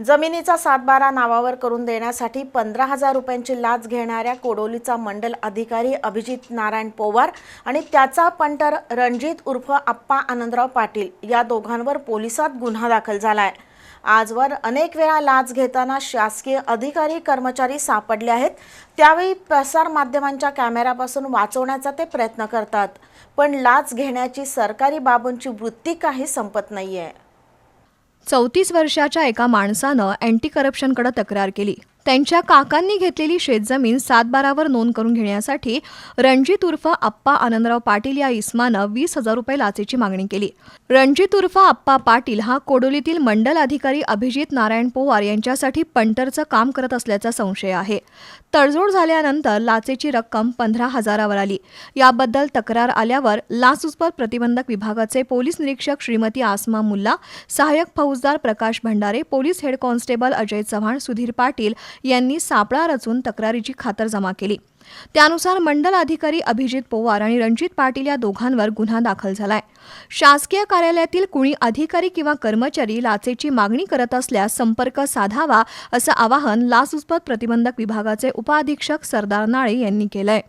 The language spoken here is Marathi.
जमिनीचा सातबारा नावावर करून देण्यासाठी पंधरा हजार रुपयांची लाच घेणाऱ्या कोडोलीचा मंडल अधिकारी अभिजित नारायण पोवार आणि त्याचा पंटर रणजित उर्फ आप्पा आनंदराव पाटील या दोघांवर पोलिसात गुन्हा दाखल झाला आहे आजवर अनेक वेळा लाच घेताना शासकीय अधिकारी कर्मचारी सापडले आहेत. त्यावेळी प्रसारमाध्यमांच्या कॅमेऱ्यापासून वाचवण्याचा ते प्रयत्न करतात. पण लाच घेण्याची सरकारी बाबूंची वृत्ती काही संपत नाही आहे चौतीस वर्षाच्या एका माणसानं अँटी करप्शनकडे तक्रार केली. त्यांच्या काकांनी घेतलेली शेतजमीन सातबारावर नोंद करून घेण्यासाठी रणजित उर्फ आप्पा आनंदराव पाटील या इस्मानं वीस हजार रुपये लाचेची मागणी केली. रणजित उर्फ आप्पा पाटील हा कोडोलीतील मंडल अधिकारी अभिजित नारायण पोवार यांच्यासाठी पंटरचं काम करत असल्याचा संशय आहे. तडजोड झाल्यानंतर लाचेची रक्कम पंधरा हजारावर आली. याबद्दल तक्रार आल्यावर लाचलुचपत प्रतिबंधक विभागाचे पोलीस निरीक्षक श्रीमती आसमा मुल्ला सहाय्यक फौजदार Prakash Bhandare police head constable Ajay Chavan Sudhir Patil यांनी सापळा रचून तक्रारीची खातरजमा केली. त्यानुसार मंडल अधिकारी अभिजित पोवार आणि रणजित पाटील या दोघांवर गुन्हा दाखल झालाय. शासकीय कार्यालयातील कुणी अधिकारी किंवा कर्मचारी लाचेची मागणी करत असल्यास संपर्क साधावा असं आवाहन लाचलुचपत प्रतिबंधक विभागाचे उपअधीक्षक सरदार नाळे यांनी केलंय.